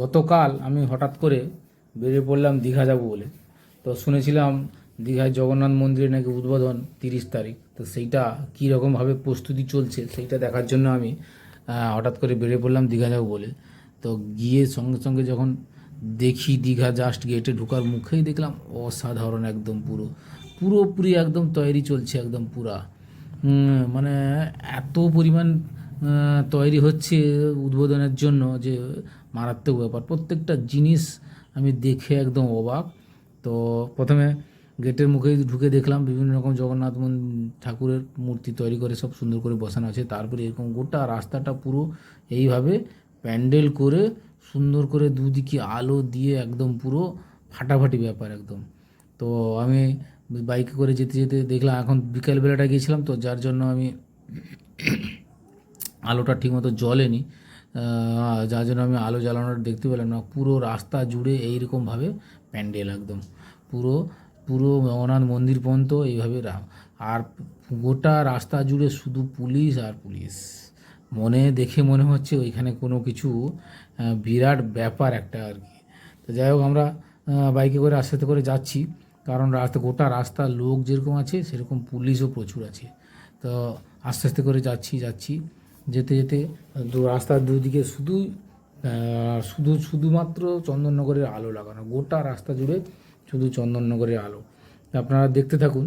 গতকাল আমি হঠাৎ করে বেরিয়ে পড়লাম দীঘা যাব বলে। তো শুনেছিলাম দীঘায় জগন্নাথ মন্দিরে নাকি উদ্বোধন তিরিশ তারিখ। তো সেইটা কী রকমভাবে প্রস্তুতি চলছে সেইটা দেখার জন্য আমি হঠাৎ করে বেরিয়ে পড়লাম দীঘা যাব বলে। তো গিয়ে সঙ্গে সঙ্গে যখন দেখি দীঘা জাস্ট গেটে ঢোকার মুখেই দেখলাম অসাধারণ একদম পুরো, পুরোপুরি একদম তৈরি চলছে একদম পুরা। মানে এত পরিমাণ তৈরি হচ্ছে উদ্বোধনের জন্য যে মারাত্মক ব্যাপার। প্রত্যেকটা জিনিস আমি দেখে একদম অবাক। তো প্রথমে গেটের মুখে ঢুকে দেখলাম বিভিন্ন রকম জগন্নাথ ঠাকুরের মূর্তি তৈরি করে সব সুন্দর করে বসানো আছে। তারপরে এরকম গোটা রাস্তাটা পুরো এইভাবে প্যান্ডেল করে সুন্দর করে দুদিকে আলো দিয়ে একদম পুরো ফাটাফাটি ব্যাপার একদম। তো আমি বাইকে করে যেতে যেতে দেখলাম, এখন বিকালবেলাটা গিয়েছিলাম, তো যার জন্য আমি আলোটা ঠিকমতো জ্বলেনি যার জন্য আমি আলো জ্বালানোটা দেখতে পেলাম না। পুরো রাস্তা জুড়ে এইরকমভাবে প্যান্ডেল একদম। পুরো পুরো জগন্নাথ মন্দির পর্যন্ত এইভাবে আর গোটা রাস্তা জুড়ে শুধু পুলিশ আর পুলিশ। মনে দেখে মনে হচ্ছে ওইখানে কোনো কিছু বিরাট ব্যাপার একটা আর কি। তো যাই হোক আমরা বাইকে করে আস্তে আস্তে করে যাচ্ছি, কারণ রাস্তা, গোটা রাস্তা লোক যেরকম আছে, সেরকম পুলিশও প্রচুর আছে। তো আস্তে আস্তে করে যাচ্ছি যাচ্ছি। যেতে যেতে দু রাস্তার দুদিকে শুধু শুধু, শুধুমাত্র চন্দননগরের আলো লাগানো, গোটা রাস্তা জুড়ে শুধু চন্দননগরের আলো। আপনারা দেখতে থাকুন,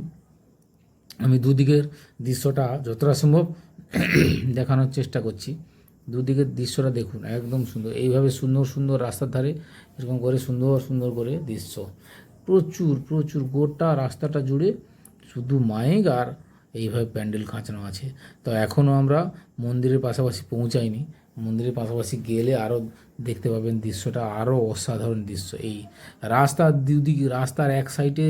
আমি দুদিকের দৃশ্যটা যতটা সম্ভব দেখানোর চেষ্টা করছি। দুদিকের দৃশ্যটা দেখুন, একদম সুন্দর। এইভাবে সুন্দর সুন্দর রাস্তার ধারে এরকম করে সুন্দর সুন্দর করে দৃশ্য। প্রচুর প্রচুর গোটা রাস্তাটা জুড়ে শুধু মাইক আর এইভাবে প্যান্ডেল খাঁচানো আছে। তো এখনও আমরা মন্দিরের পাশাপাশি পৌঁছাইনি। মন্দিরের পাশাপাশি গেলে আরও দেখতে পাবেন দৃশ্যটা আরও অসাধারণ দৃশ্য। এই রাস্তার দুদিকে, রাস্তার এক সাইডে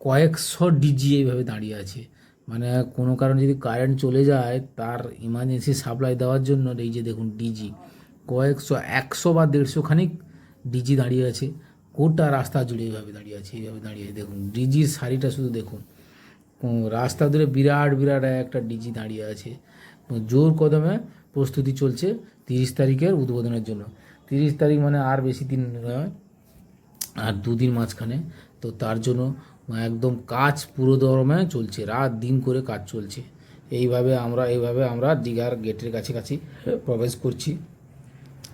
কয়েকশো ডিজি এইভাবে দাঁড়িয়ে আছে। মানে কোনো কারণে যদি কারেন্ট চলে যায়, তার ইমার্জেন্সি সাপ্লাই দেওয়ার জন্য এই যে দেখুন ডিজি কয়েকশো, একশো বা দেড়শো খানিক ডিজি দাঁড়িয়ে আছে। গোটা রাস্তা জুড়ে এইভাবে দাঁড়িয়ে আছে, এইভাবে দাঁড়িয়ে আছে। দেখুন ডিজির শাড়িটা শুধু দেখুন। রাস্তা ধরে বিরাট বিরাট একটা ডিজি দাঁড়িয়ে আছে। জোর কদমে প্রস্তুতি চলছে তিরিশ তারিখের উদ্বোধনের জন্য। তিরিশ তারিখ মানে আর বেশি দিন নয়, আর দুদিন মাঝখানে। তো তার জন্য একদম কাজ পুরো দরমে চলছে, রাত দিন করে কাজ চলছে। এইভাবে আমরা এইভাবে আমরা দীঘার গেটের কাছাকাছি প্রবেশ করছি।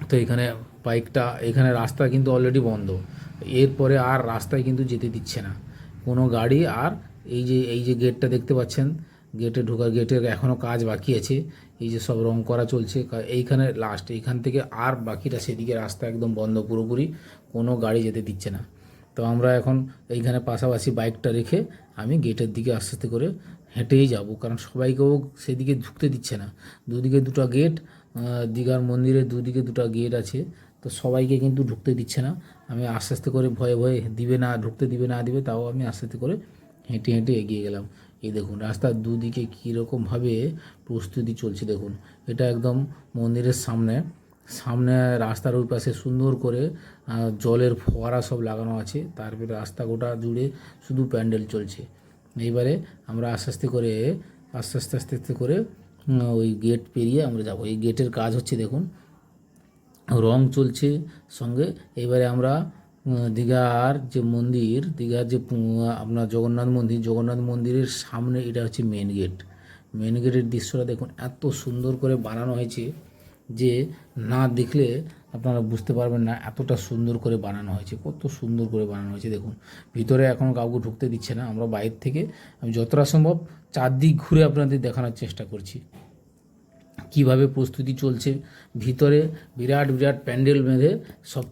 তো এখানে বাইকটা, এখানে রাস্তা কিন্তু অলরেডি বন্ধ। এরপরে আর রাস্তায় কিন্তু যেতে দিচ্ছে না। কোনো গাড়ি আর এই যে এই যে গেটটা দেখতে পাচ্ছেন গেটে ঢোকার গেটের এখনও কাজ বাকি আছে। এই যে সব রং করা চলছে এইখানে লাস্ট এইখান থেকে আর বাকিটা সেদিকে রাস্তা একদম বন্ধ পুরোপুরি, কোনো গাড়ি যেতে দিচ্ছে না। তো আমরা এখন এইখানে পাশাপাশি বাইকটা রেখে আমি গেটের দিকে আস্তে আস্তে করে হেঁটেই যাব, কারণ সবাইকেও সেদিকে ঢুকতে দিচ্ছে না। দুদিকে দুটো গেট দীঘার মন্দিরের দুদিকে দুটো গেট আছে, তো সবাইকে কিন্তু ঢুকতে দিচ্ছে না। আমি আস্তে আস্তে করে ভয়ে ভয়ে দিবে না, ঢুকতে দিবে না, দিবে, তাও আমি আস্তে আস্তে করে হেঁটে হেঁটে এগিয়ে গেলাম। এই দেখুন, রাস্তার দুদিকে কীরকমভাবে প্রস্তুতি চলছে দেখুন। এটা একদম মন্দিরের সামনে। সামনে রাস্তার ওই পাশে সুন্দর করে জলের ফোয়ারা সব লাগানো আছে। তারপরে রাস্তা গোটা জুড়ে শুধু প্যান্ডেল চলছে। এইবারে আমরা আস্তে আস্তে করে, আস্তে আস্তে আস্তে আস্তে করে ওই গেট পেরিয়ে আমরা যাব। এই গেটের কাজ হচ্ছে দেখুন, রং চলছে সঙ্গে। এবারে আমরা দীঘার যে মন্দির, দীঘার যে আপনার জগন্নাথ মন্দির, জগন্নাথ মন্দিরের সামনে এটা হচ্ছে মেন গেট মেন গেটের দৃশ্যটা দেখুন, এত সুন্দর করে বানানো হয়েছে যে না দেখলে আপনারা বুঝতে পারবেন না এতটা সুন্দর করে বানানো হয়েছে, কত সুন্দর করে বানানো হয়েছে। দেখুন, ভিতরে এখন কাউকে ঢুকতে দিচ্ছে না, আমরা বাইরে থেকে, আমি যতটা সম্ভব চারদিক ঘুরে আপনাদের দেখানোর চেষ্টা করছি। কীভাবে প্রস্তুতি চলছে। ভিতরে বিরাট বিরাট প্যান্ডেল বেঁধে সব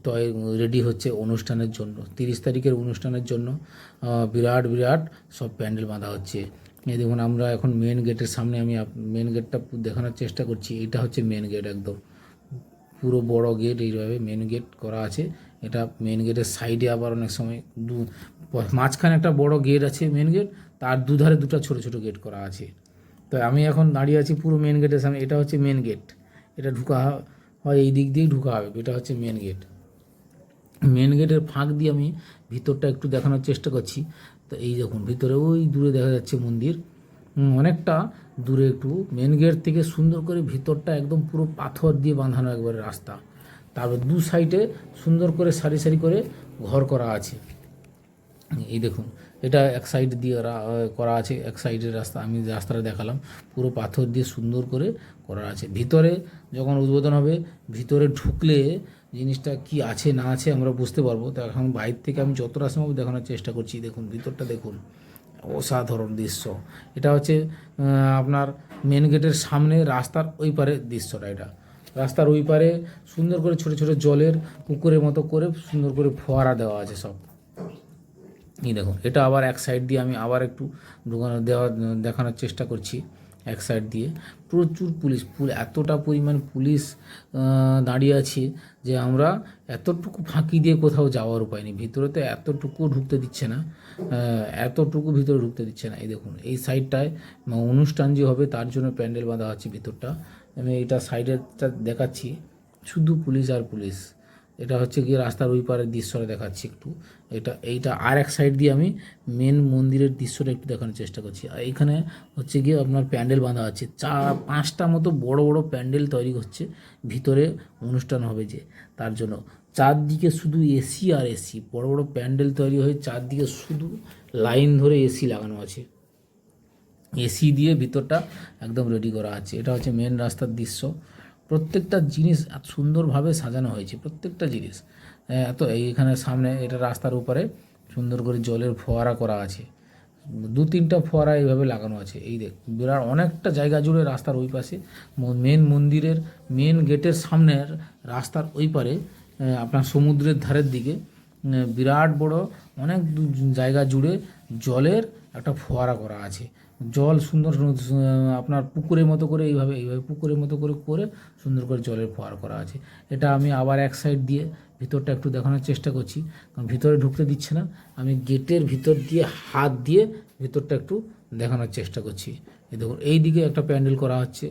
রেডি হচ্ছে অনুষ্ঠানের জন্য। তিরিশ তারিখের অনুষ্ঠানের জন্য বিরাট বিরাট সব প্যান্ডেল বাঁধা হচ্ছে। এই দেখুন, আমরা এখন মেন গেটের সামনে আমি মেন গেটটা দেখানোর চেষ্টা করছি। এটা হচ্ছে মেন গেট একদম। পুরো বড় গেট এইভাবে মেন গেট করা আছে। এটা মেন গেটের সাইডে আবার অনেক সময় দু মাঝখানে একটা বড় গেট আছে মেন গেট তার দুধারে দুটো ছোট ছোট গেট করা আছে। তো আমি এখন দাঁড়িয়ে আছি পুরো মেন গেটের সামনে। এটা হচ্ছে মেন গেট এটা ঢুকা হয় এই দিক দিয়েই ঢুকা হবে। এটা হচ্ছে মেন গেট মেন গেটের ফাঁক দিয়ে আমি ভিতরটা একটু দেখানোর চেষ্টা করছি। তো এই দেখুন, ভিতরে ওই দূরে দেখা যাচ্ছে মন্দির। অনেকটা দূরে একটু। মেন গেট থেকে সুন্দর করে ভিতরটা একদম পুরো পাথর দিয়ে বাঁধানো একবারে রাস্তা। তারপর দু সাইডে সুন্দর করে সারি সারি করে ঘর করা আছে। এই দেখুন এটা এক সাইড দিয়ে করা আছে, এক সাইডের রাস্তা, আমি রাস্তাটা দেখালাম, পুরো পাথর দিয়ে সুন্দর করে করা আছে। ভিতরে যখন উদ্বোধন হবে, ভিতরে ঢুকলে জিনিসটা কি আছে, না আছে আমরা বুঝতে পারব। তো এখন বাইরে থেকে আমি যতটা সম্ভব দেখানোর চেষ্টা করছি, দেখুন, ভিতরটা দেখুন। অসাধারণ দৃশ্য। এটা হচ্ছে আপনার মেন গেটের সামনে রাস্তার ওই পারে দৃশ্যটা এটা। রাস্তার ওই পারে সুন্দর করে ছোট ছোট জলের পুকুরের মতো করে সুন্দর করে ফোয়ারা দেওয়া আছে সব। এই দেখুন, এটা আবার এক সাইড দিয়ে আমি আবার একটু ঢুকানো দেওয়া, দেখানোর চেষ্টা করছি, এক সাইড দিয়ে। প্রচুর পুলিশ, পুল, এতটা পরিমাণ পুলিশ দাঁড়িয়ে আছে যে আমরা এতটুকু ফাঁকি দিয়ে কোথাও যাওয়ার উপায় নেই। ভিতরে তো এতটুকু ঢুকতে দিচ্ছে না এতটুকু ভিতরে ঢুকতে দিচ্ছে না। এই দেখুন, এই সাইডটায় অনুষ্ঠান যে হবে তার জন্য প্যান্ডেল বাঁধা হচ্ছে ভিতরটা। আমি এইটা সাইডেরটা দেখাচ্ছি, শুধু পুলিশ আর পুলিশ। এটা হচ্ছে গিয়ে রাস্তার ওই পারের দৃশ্যটা দেখাচ্ছি একটু। এটা, এইটা আর এক সাইড দিয়ে আমি মেন মন্দিরের দৃশ্যটা একটু দেখানোর চেষ্টা করছি। আর এখানে হচ্ছে গিয়ে আপনার প্যান্ডেল বাঁধা আছে। চার, পাঁচটা মতো বড় বড় প্যান্ডেল তৈরি হচ্ছে। ভিতরে অনুষ্ঠান হবে যে, তার জন্য। চারদিকে শুধু এসি আর এসি। বড় বড় প্যান্ডেল তৈরি হয়ে চারদিকে শুধু লাইন ধরে এসি লাগানো আছে। এসি দিয়ে ভিতরটা একদম রেডি করা আছে। এটা হচ্ছে মেন রাস্তার দৃশ্য। প্রত্যেকটা জিনিস এত সুন্দরভাবে সাজানো হয়েছে, প্রত্যেকটা জিনিস। এত এইখানে সামনে এটা রাস্তার উপরে সুন্দর করে জলের ফোয়ারা করা আছে। দু তিনটা ফোয়ারা এইভাবে লাগানো আছে, এই দেখ, বিরাট অনেকটা জায়গা জুড়ে রাস্তার ওই পাশে। মেন মন্দিরের মেন গেটের সামনের রাস্তার ওই পারে আপনার সমুদ্রের ধারের দিকে বিরাট বড় অনেক জায়গা জুড়ে জলের একটা ফোয়ারা করা আছে। জল সুন্দর আপনার পুকুরের মতো করে এইভাবে এইভাবে পুকুরের মতো করে করে সুন্দর করে জলের ফোয়ার করা আছে। এটা আমি আবার এক সাইড দিয়ে ভিতরটা একটু দেখানোর চেষ্টা করছি, কারণ ভিতরে ঢুকতে দিচ্ছে না। আমি গেটের ভিতর দিয়ে হাত দিয়ে ভিতরটা একটু দেখানোর চেষ্টা করছি। এই দেখুন এই দিকে একটা প্যান্ডেল করা হচ্ছে।